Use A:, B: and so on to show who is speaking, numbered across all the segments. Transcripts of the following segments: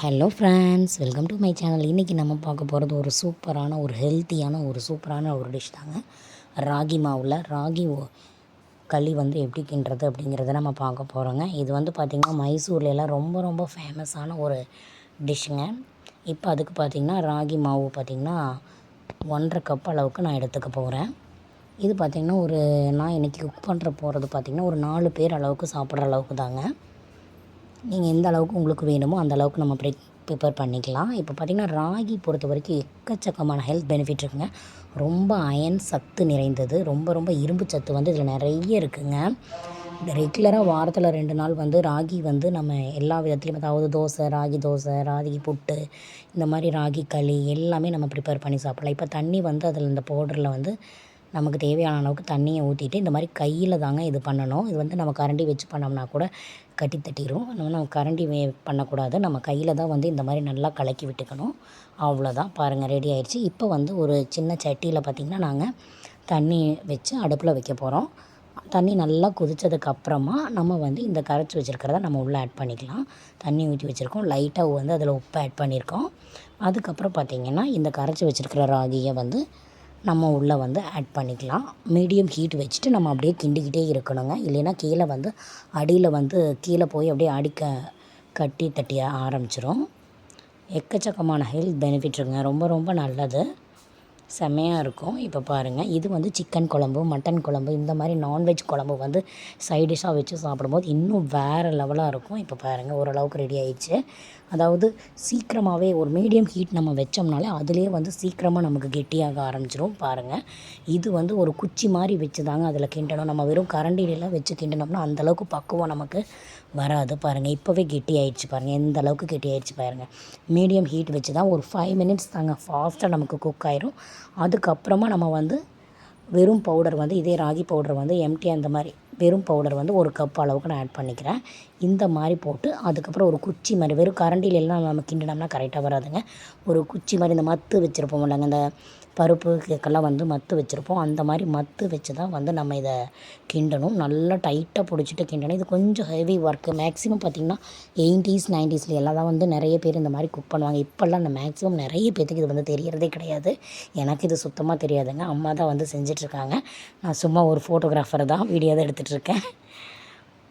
A: Hello friends welcome to my channel இன்றைக்கி நம்ம பார்க்க போகிறது ஒரு சூப்பரான ஒரு ஹெல்த்தியான ஒரு சூப்பரான ஒரு டிஷ் தாங்க. ராகி மாவில் ராகி ஓ- களி வந்து எப்படி கிண்டுறது அப்படிங்கிறத நம்ம பார்க்க போகிறோங்க இது வந்து பார்த்திங்கன்னா மைசூர்ல ரொம்ப ரொம்ப ஃபேமஸான ஒரு டிஷ்ஷுங்க இப்போ அதுக்கு பார்த்திங்கன்னா ராகி மாவு பார்த்திங்கன்னா ஒன்றரை கப் அளவுக்கு நான் எடுத்துக்க போகிறேன் இது பார்த்திங்கன்னா ஒரு நான் இன்றைக்கி குக் பண்ணுற போகிறது பார்த்திங்கன்னா ஒரு நாலு பேர் அளவுக்கு சாப்பிட்ற அளவுக்கு தாங்க. நீங்கள் எந்த அளவுக்கு உங்களுக்கு வேணுமோ அந்த அளவுக்கு நம்ம ப்ரி ப்ரிப்பேர் பண்ணிக்கலாம். இப்போ பார்த்திங்கன்னா ராகி பொறுத்த வரைக்கும் எக்கச்சக்கமான ஹெல்த் பெனிஃபிட் இருக்குங்க. ரொம்ப அயன் சத்து நிறைந்தது. ரொம்ப ரொம்ப இரும்பு சத்து வந்து இதில் நிறைய இருக்குங்க. ரெகுலராக வாரத்தில் ரெண்டு நாள் வந்து ராகி வந்து நம்ம எல்லா விதத்துலையும் அதாவது தோசை ராகி தோசை ராகி புட்டு இந்த மாதிரி ராகி களி எல்லாமே நம்ம ப்ரிப்பேர் பண்ணி சாப்பிடலாம். இப்போ தண்ணி வந்து அதில் இந்த பவுடரில் வந்து நமக்கு தேவையான அளவுக்கு தண்ணியை ஊற்றிட்டு இந்த மாதிரி கையில் தாங்க இது பண்ணணும். இது வந்து நம்ம கரண்டி வச்சு பண்ணோம்னா கூட கட்டி தட்டிடும் நம்ம நம்ம கரண்டி வே பண்ணக்கூடாது. நம்ம கையில் தான் வந்து இந்த மாதிரி நல்லா கலக்கி விட்டுக்கணும். அவ்வளோதான் பாருங்கள் ரெடி ஆயிடுச்சு. இப்போ வந்து ஒரு சின்ன சட்டியில் பார்த்திங்கன்னா நாங்கள் தண்ணி வச்சு அடுப்பில் வைக்க போகிறோம் தண்ணி நல்லா கொதிச்சதுக்கு அப்புறமா நம்ம வந்து இந்த கரைச்சி வச்சுருக்கிறத நம்ம உள்ளே ஆட் பண்ணிக்கலாம். தண்ணி ஊற்றி வச்சுருக்கோம். லைட்டாக வந்து அதில் உப்பு ஆட் பண்ணியிருக்கோம் அதுக்கப்புறம் பார்த்திங்கன்னா இந்த கரைச்சி வச்சுருக்கிற ராகியை வந்து நம்ம உள்ளே வந்து ஆட் பண்ணிக்கலாம். மீடியம் ஹீட் வச்சுட்டு நம்ம அப்படியே கிண்டிக்கிட்டே இருக்கணுங்க. இல்லைன்னா கீழே வந்து அடியில் வந்து கீழே போய் அப்படியே அடிக்க கட்டி தட்டி ஆரம்பிச்சிரும். எக்கச்சக்கமான ஹெல்த் பெனிஃபிட் இருக்குங்க. ரொம்ப ரொம்ப நல்லது. செம்மையாக இருக்கும். இப்போ பாருங்கள் இது வந்து சிக்கன் குழம்பு மட்டன் குழம்பு இந்த மாதிரி நான்வெஜ் குழம்பு வந்து சைடிஷ்ஷாக வச்சு சாப்பிடும்போது இன்னும் வேறு லெவலாக இருக்கும். இப்போ பாருங்கள் ஓரளவுக்கு ரெடி ஆயிடுச்சு. அதாவது சீக்கிரமாகவே ஒரு மீடியம் ஹீட் நம்ம வச்சோம்னாலே அதுலேயே வந்து சீக்கிரமாக நமக்கு கெட்டியாக ஆரம்பிச்சிரும் பாருங்கள் இது வந்து ஒரு குச்சி மாதிரி வச்சு தாங்க அதில் கிண்டணும். நம்ம வெறும் கரண்டிலெலாம் வச்சு கிண்டினோம்னா அந்தளவுக்கு பக்குவம் நமக்கு வராது பாருங்கள் இப்போவே கெட்டி ஆயிடுச்சு பாருங்கள் எந்த அளவுக்கு கெட்டி ஆயிடுச்சு பாருங்கள் மீடியம் ஹீட் வச்சு தான் ஒரு ஃபைவ் மினிட்ஸ் தாங்க ஃபாஸ்ட்டாக நமக்கு குக் ஆயிரும். அதுக்கப்புறமா நம்ம வந்து வெறும் பவுடர் வந்து இதே ராகி பவுடர் வந்து எம்டி அந்த மாதிரி வெறும் பவுடர் வந்து ஒரு கப் அளவுக்கு நான் ஆட் பண்ணிக்கிறேன். இந்த மாதிரி போட்டு அதுக்கப்புறம் ஒரு குச்சி மாதிரி வெறும் கரண்டில எல்லாம் நம்ம கிண்டினோம்னா கரெக்டாக வராதுங்க. ஒரு குச்சி மாதிரி இந்த மத்து வச்சுருப்போம் இல்லைங்க இந்த பருப்பு கேக்கெல்லாம் வந்து மத்து வச்சுருப்போம். அந்த மாதிரி மத்து வச்சு தான் வந்து நம்ம இதை கிண்டணும். நல்லா டைட்டாக பிடிச்சிட்டு கிண்டணும். இது கொஞ்சம் ஹெவி ஒர்க்கு மேக்ஸிமம் பார்த்திங்கன்னா எயிட்டிஸ் நைன்டிஸில் எல்லாம் தான் வந்து நிறைய பேர் இந்த மாதிரி குக் பண்ணுவாங்க. இப்போல்லாம் இந்த மேக்ஸிமம் நிறைய பேத்துக்கு இது வந்து தெரியறதே கிடையாது. எனக்கு இது சுத்தமாக தெரியாதுங்க. அம்மா தான் வந்து செஞ்சிட்ருக்காங்க நான் சும்மா ஒரு ஃபோட்டோகிராஃபர் தான் வீடியோ தான் எடுத்துகிட்ருக்கேன்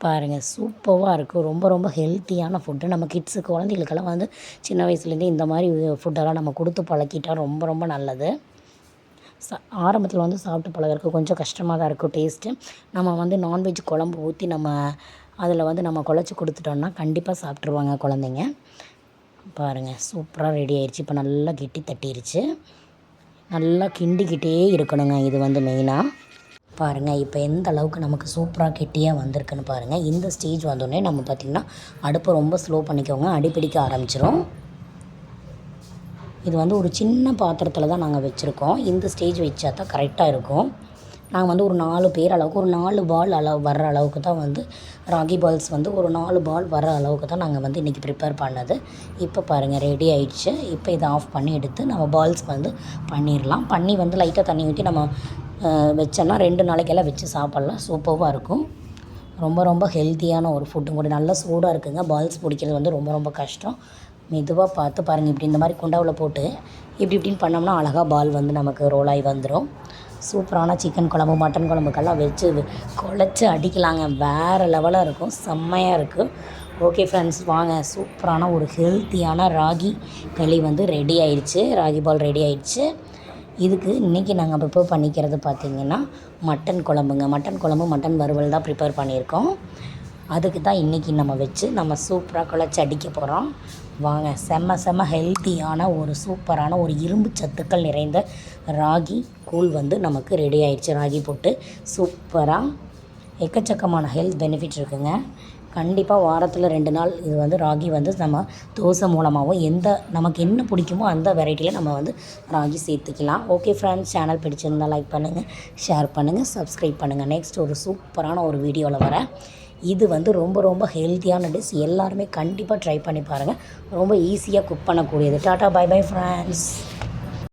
A: பாருங்கள் சூப்பராக இருக்கும் ரொம்ப ரொம்ப ஹெல்த்தியான ஃபுட்டு நம்ம கிட்ஸு குழந்தைகளுக்கெல்லாம் வந்து சின்ன வயசுலேருந்தே இந்த மாதிரி ஃபுட்டெல்லாம் நம்ம கொடுத்து பழக்கிட்டால் ரொம்ப ரொம்ப நல்லது. ச ஆரம்பத்தில் வந்து சாப்பிட்டு பழகுறதுக்கு கொஞ்சம் கஷ்டமாக தான் இருக்கும் டேஸ்ட்டு நம்ம வந்து நான்வெஜ் குழம்பு ஊற்றி நம்ம அதில் வந்து நம்ம குழச்சி கொடுத்துட்டோம்னா கண்டிப்பாக சாப்பிட்ருவாங்க குழந்தைங்க. பாருங்கள் சூப்பராக ரெடி ஆயிடுச்சு இப்போ நல்லா கெட்டி தட்டிருச்சு. நல்லா கிண்டிக்கிட்டே இருக்கணுங்க. இது வந்து மெயினாக பாருங்கள் இப்போ எந்த அளவுக்கு நமக்கு சூப்பராக கெட்டியாக வந்திருக்குன்னு பாருங்கள் இந்த ஸ்டேஜ் வந்தோடனே நம்ம பார்த்திங்கன்னா அடுப்பை ரொம்ப ஸ்லோ பண்ணிக்கோங்க. அடிப்பிடிக்க ஆரம்பிச்சிரும். இது வந்து ஒரு சின்ன பாத்திரத்தில் தான் நாங்கள் வச்சுருக்கோம். இந்த ஸ்டேஜ் வச்சா தான் கரெக்டாக இருக்கும். நாங்கள் வந்து ஒரு நாலு பேர் அளவுக்கு ஒரு நாலு பால் அளவு வர்ற அளவுக்கு தான் வந்து ராகி பால்ஸ் வந்து ஒரு நாலு பால் வர அளவுக்கு தான் நாங்கள் வந்து இன்றைக்கி ப்ரிப்பேர் பண்ணது. இப்போ பாருங்கள் ரெடி ஆயிடுச்சு. இப்போ இதை ஆஃப் பண்ணி எடுத்து நம்ம பால்ஸ் வந்து பண்ணிடலாம் பண்ணி வந்து லைட்டாக தண்ணி ஊற்றி நம்ம வச்சோன்னா ரெண்டு நாளைக்கெல்லாம் வச்சு சாப்பிட்லாம். சூப்பராக இருக்கும். ரொம்ப ரொம்ப ஹெல்த்தியான ஒரு ஃபுட்டும் கூட நல்லா சூடாக இருக்குங்க. பால்ஸ் பிடிக்கிறது வந்து ரொம்ப ரொம்ப கஷ்டம். மெதுவாக பார்த்து பாருங்கள் இப்படி இந்த மாதிரி குண்டாவில் போட்டு இப்படி இப்படின்னு பண்ணோம்னா அழகாக பால் வந்து நமக்கு ரோல் ஆகி வந்துடும் சூப்பரான சிக்கன் குழம்பு மட்டன் குழம்புக்கெல்லாம் வச்சு குழச்சி அடிக்கலாங்க. வேறு லெவலாக இருக்கும். செம்மையாக இருக்குது ஓகே ஃப்ரெண்ட்ஸ் வாங்க. சூப்பரான ஒரு ஹெல்த்தியான ராகி களி வந்து ரெடி ஆயிடுச்சு. ராகி பால் ரெடி ஆயிடுச்சு. இதுக்கு இன்றைக்கி நாங்கள் ப்ரிப்பேர் பண்ணிக்கிறது பார்த்திங்கன்னா மட்டன் குழம்புங்க. மட்டன் குழம்பு மட்டன் வறுவல் தான் ப்ரிப்பேர் பண்ணியிருக்கோம். அதுக்கு தான் இன்றைக்கி நம்ம வச்சு நம்ம சூப்பராக குழச்சி அடிக்க போகிறோம் வாங்க செம்ம செம்ம ஹெல்த்தியான ஒரு சூப்பரான ஒரு இரும்பு சத்துக்கள் நிறைந்த ராகி கூழ் வந்து நமக்கு ரெடி ஆயிடுச்சு. ராகி போட்டு சூப்பராக எக்கச்சக்கமான ஹெல்த் பெனிஃபிட் இருக்குங்க. கண்டிப்பாக வாரத்தில் ரெண்டு நாள் இது வந்து ராகி வந்து நம்ம தோசை மூலமாகவும் எந்த நமக்கு என்ன பிடிக்குமோ அந்த வெரைட்டியில் நம்ம வந்து ராகி சேர்த்துக்கலாம். ஓகே ஃப்ரெண்ட்ஸ் சேனல் பிடிச்சிருந்தால் லைக் பண்ணுங்கள் ஷேர் பண்ணுங்கள் சப்ஸ்கிரைப் பண்ணுங்கள் நெக்ஸ்ட் ஒரு சூப்பரான ஒரு வீடியோவில் வரேன். இது வந்து ரொம்ப ரொம்ப ஹெல்த்தியான டிஷ் எல்லாருமே கண்டிப்பாக ட்ரை பண்ணி பாருங்கள் ரொம்ப ஈஸியாக குக் பண்ணக்கூடியது. Tata bye bye friends